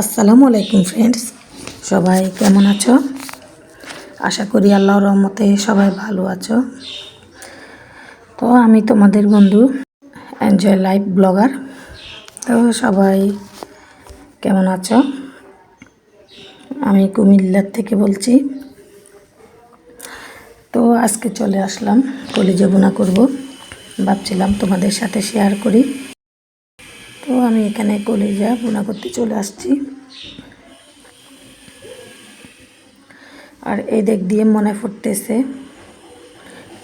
আসসালামু আলাইকুম ফ্রেন্ডস সবাই কেমন আছো? আশা করি আল্লাহর রহমতে সবাই ভালো আছো। তো আমি তোমাদের বন্ধু এনজয় লাইফ ব্লগার তো সবাই কেমন আছো? আমি কুমিল্লার থেকে বলছি। তো আজকে চলে আসলাম, কলিজে বোনা করব। ভাবছিলাম তোমাদের সাথে শেয়ার করি। তো আমি এখানে কলিজা বোনা করতে চলে আসছি। আর এই দিক দিয়ে মনে পড়তেছে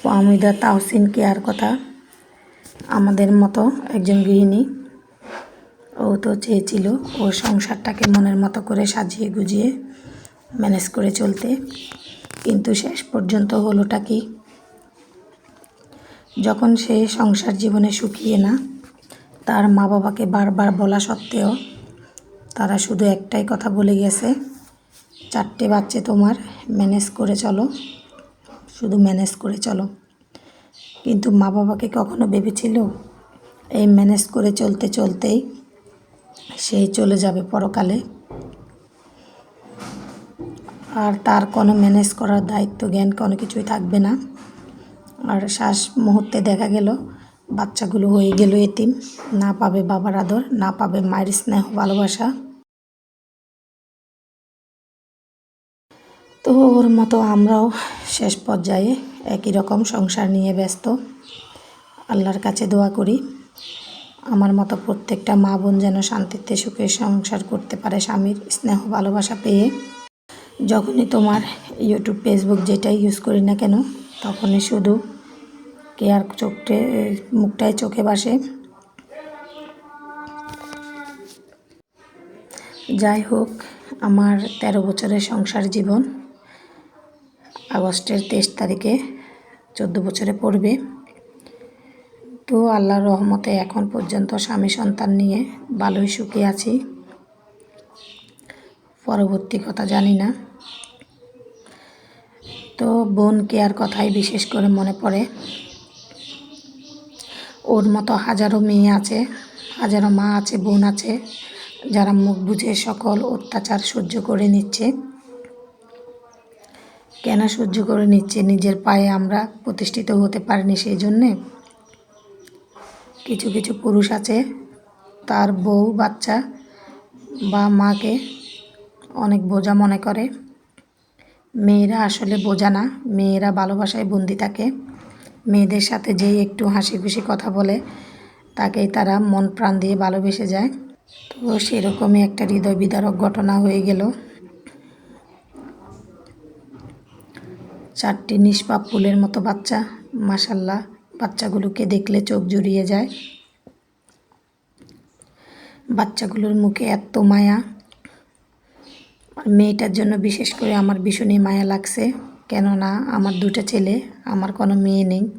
পামিদা তাহসিন কেয়ার কথা? আমাদের মতো একজন গৃহিণী, ও তো চেয়েছিল ও সংসারটাকে মনের মতো করে সাজিয়ে গুজিয়ে ম্যানেজ করে চলতে। কিন্তু শেষ পর্যন্ত হলোটা কি? যখন সে সংসার জীবনে শুকিয়ে না, তার মা বাবাকে বারবার বলা সত্ত্বেও তারা শুধু একটাই কথা বলে গেছে, চারটে বাচ্চা তোমার ম্যানেজ করে চলো, শুধু ম্যানেজ করে চলো। কিন্তু মা বাবাকে কখনো ভেবেছিল এই ম্যানেজ করে চলতে চলতেই সেই চলে যাবে পরকালে। আর তার কোনো ম্যানেজ করার দায়িত্ব, জ্ঞান কোনো কিছুই থাকবে না। আর শ্বাস মুহূর্তে দেখা গেল, বাচ্চাগুলো হয়ে গেল এতিম। না পাবে বাবার আদর, না পাবে মায়ের স্নেহ, ভালোবাসা। তো ওর মতো আমরাও শেষ পর্যায়ে একই রকম সংসার নিয়ে ব্যস্ত। আল্লাহর কাছে দোয়া করি, আমার মতো প্রত্যেকটা মা বোন যেন শান্তিতে সুখে সংসার করতে পারে স্বামীর স্নেহ, ভালোবাসা পেয়ে। যখনই তোমার ইউটিউব ফেসবুক যেটাই ইউজ করি না কেন, তখনই শুধু কেয়ার চোখটে মুখটায় চোখে বাসে। যাই হোক, আমার তেরো বছরের সংসার জীবন আগস্টের তেইশ তারিখে চোদ্দ বছরে পড়বে। তো আল্লাহর রহমতে এখন পর্যন্ত স্বামী সন্তান নিয়ে ভালোই সুখী আছি। পরবর্তী কথা জানি না। তো বোন কেয়ার কথাই বিশেষ করে মনে পড়ে। ওর মতো হাজারো মেয়ে আছে, হাজারো মা আছে, বোন আছে, যারা মুখ বুঝে সকল অত্যাচার সহ্য করে নিচ্ছে। কেন সহ্য করে নিচ্ছে? নিজের পায়ে আমরা প্রতিষ্ঠিত হতে পারিনি সেই জন্যে কিছু কিছু পুরুষ আছে, তার বউ বাচ্চা বা মাকে অনেক বোঝা মনে করে। মেয়েরা আসলে বোঝা না। মেয়েরা ভালোবাসায় বন্দি থাকে। মেয়েদের সাথে যেই একটু হাসি খুশি কথা বলে, তাকেই তারা মন প্রাণ দিয়ে ভালোবেসে যায়। তো সেরকমই একটা হৃদয় বিদারক ঘটনা হয়ে গেল। চারটি নিষ্পাপ ফুলের মতো বাচ্চা। মাসাল্লাহ বাচ্চাগুলোকে দেখলে চোখ জুড়িয়ে যায়। বাচ্চাগুলোর মুখে এত মায়া। মেয়েটার জন্য বিশেষ করে আমার ভীষণই মায়া লাগছে। কেননা আমার দুটো ছেলে, আমার কোনো মেয়ে নেই।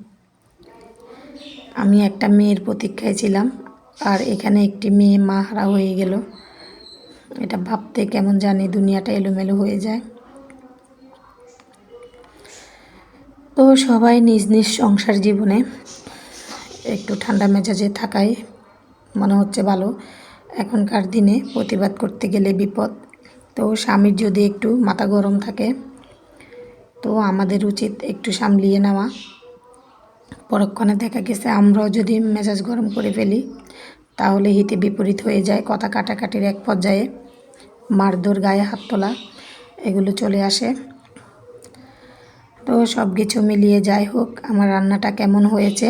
আমি একটা মেয়ের প্রতীক্ষায় ছিলাম, আর এখানে একটি মেয়ে মা হারা হয়ে গেল। এটা ভাবতে কেমন জানি দুনিয়াটা এলোমেলো হয়ে যায়। তো সবাই নিজ নিজ সংসার জীবনে একটু ঠান্ডা মেজাজে থাকায় মনে হচ্ছে ভালো। এখনকার দিনে প্রতিবাদ করতে গেলে বিপদ। তো স্বামীর যদি একটু মাথা গরম থাকে, তো আমাদের উচিত একটু সামলিয়ে নেওয়া। পরক্ষণে দেখা গেছে আমরাও যদি মেজাজ গরম করে ফেলি, তাহলে হিতে বিপরীত হয়ে যায় কথা কাটাকাটির এক পর্যায়ে। মারধর, গায়ে হাত তোলা, এগুলো চলে আসে। তো সব কিছু মিলিয়ে যাই হোক, আমার রান্নাটা কেমন হয়েছে,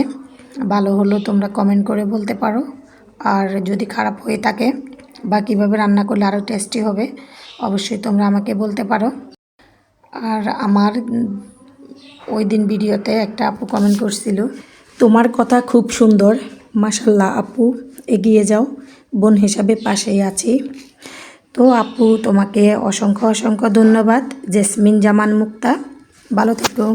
ভালো হলো তোমরা কমেন্ট করে বলতে পারো। আর যদি খারাপ হয়ে থাকে বা কীভাবে রান্না করলে আরও টেস্টি হবে অবশ্যই তোমরা আমাকে বলতে পারো। আর আমার ওই দিন ভিডিওতে একটা আপু কমেন্ট করছিল, তোমার কথা খুব সুন্দর মাসাল্লাহ আপু, এগিয়ে যাও, বোন হিসাবে পাশেই আছি। তো আপু, তোমাকে অসংখ্য অসংখ্য ধন্যবাদ। জেসমিন জামান মুক্তা, ভালো থেকো।